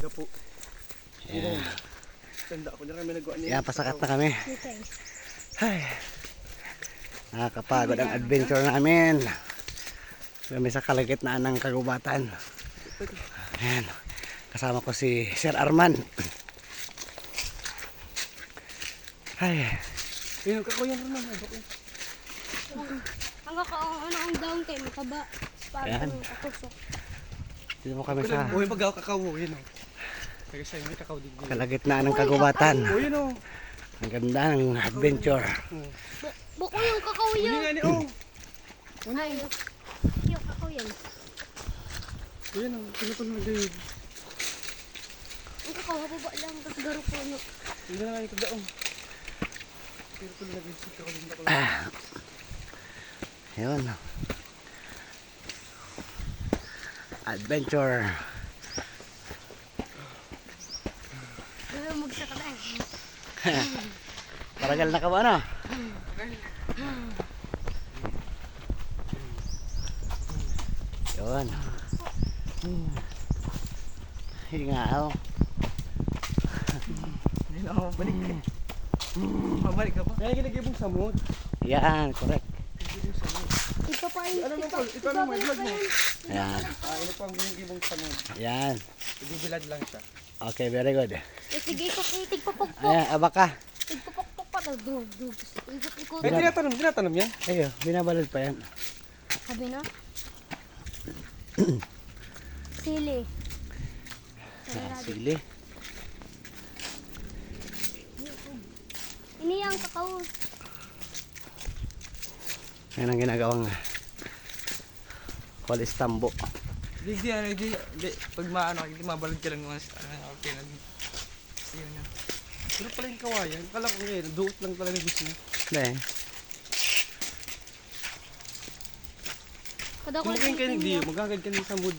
gapo. Ayan. Tanda ko na kami nagawa niya. Ayan, pasakat na kami. Ay. Nakakapagod ang adventure namin. Kami sa kalagitnaan ng kagubatan. Ayan. Kasama ko si Sir Arman. Ay. Ayun, kakuyan rin naman. Bakit? Ang kakaong ano ang down kay mataba. Ayan. Parang katusok. Dito mo kami sa Uy, pag ako kakao, yun kalagitnaan ng kagubatan. Yun. Ang ganda ng adventure. Bu- Buko yung kakao Uy, yan. nga ni, oh. Ay, yung kakao yan. Uy, yun o. Pinapal mo David. Ang kakao hababa lang. Tapos garo po ano. Hindi na nga yung mo David. Kakao din ako. Ayun. Adventure. Na eh. Paragal na ka ba ano? Yun. Hingaw. Hindi na ako balik. Pabalik ka pa. Kaya ginagibong samod. Yan, correct. Ginagibong samod. Ipapain. Ano mo? Ito ano mo, vlog pa mo. yan. Ah, ino po ang ginagibong samod. Yan. Ibibilad lang siya. Okay, very good. Sige, ipapitig papagpok. Ayan, abaka. Tigpapakpok pa. Dug, dug, dug. Ikot-ikot. Eh, tinatanong, tinatanong yan. Ayo, binabalad pa yan. Sabi na. Sili. Ah, sili. Ini ang kakao. Yan ang ginagawang walis tambo. Di, di, ano, di, di, pag maano, hindi mabalad ka lang naman, ano, okay na. Yun na. Ano pala yung kawayan? Kala ko ngayon, duot lang talaga gusto niya. Hindi. Kada ko Kung kayo kayo nagdiyo, maghagad ka ng samod.